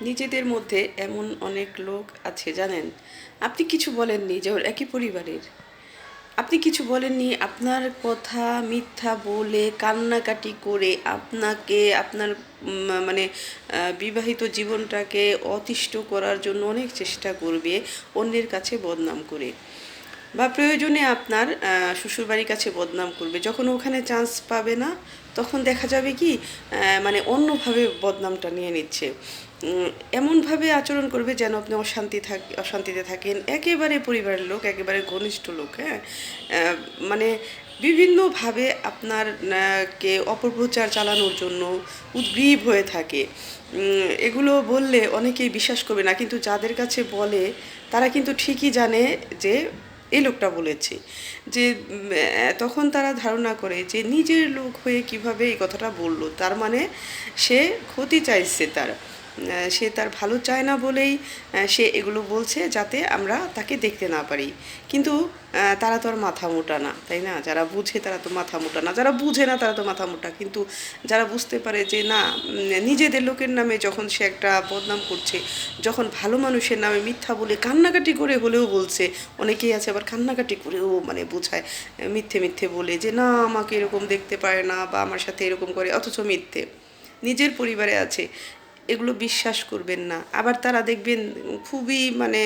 নিজেদের মধ্যে এমন অনেক লোক আছে, জানেন? আপনি কিছু বলেননি যে ওর একই পরিবারের। আপনি কিছু বলেননি আপনার কথা মিথ্যা বলে কান্নাকাটি করে আপনাকে, আপনার মানে বিবাহিত জীবনটাকে অতিষ্ঠ করার জন্য অনেক চেষ্টা করবে, অন্যের কাছে বদনাম করে। বা প্রয়োজনে আপনার শ্বশুরবাড়ির কাছে বদনাম করবে। যখন ওখানে চান্স পাবে না, তখন দেখা যাবে কি মানে অন্যভাবে বদনামটা নিয়ে নিচ্ছে। এমনভাবে আচরণ করবে যেন আপনি অশান্তি থাক, অশান্তিতে থাকেন। একেবারে পরিবারের লোক, একেবারে ঘনিষ্ঠ লোক হ্যাঁ? মানে বিভিন্নভাবে আপনার কে অপপ্রচার চালানোর জন্য উদ্গ্রীব হয়ে থাকে। এগুলো বললে অনেকেই বিশ্বাস করবে না। কিন্তু যাদের কাছে বলে, তারা কিন্তু ঠিকই জানে যে এই লোকটা বলেছে যে তখন তারা ধারণা করে যে নিজের লোক হয়ে কীভাবে এই কথাটা বলল। তার মানে সে ক্ষতি চাইছে তার। সে তার ভালো চায় না বলেই সে এগুলো বলছে যাতে আমরা তাকে দেখতে না পারি। কিন্তু তারা তো আর মাথা মোটা না, তাই না? যারা বুঝে তারা তো মাথা মোটা না। যারা বুঝে না তারা তো মাথা মোটা। কিন্তু যারা বুঝতে পারে যে না নিজেদের লোকের নামে যখন সে একটা বদনাম করছে, যখন ভালো মানুষের নামে মিথ্যা বলে কান্নাকাটি করে হলেও বলছে, অনেকেই আছে আবার কান্নাকাটি করেও মানে বোঝায়, মিথ্যে মিথ্যে বলে যে, না, আমাকে এরকম দেখতে পারে না বা আমার সাথে এরকম করে। অথচ মিথ্যে। নিজের পরিবারে আছে। এগুলো বিশ্বাস করবেন না। আবার তারা দেখবেন খুবই মানে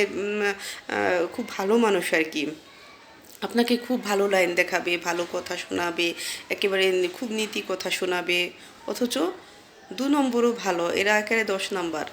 খুব ভালো মানুষ আর কি। আপনাকে খুব ভালো লাইন দেখাবে, ভালো কথা শোনাবে, একেবারে খুব নীতি কথা শোনাবে। অথচ দু নম্বরও ভালো, এরা একেবারে দশ নাম্বার।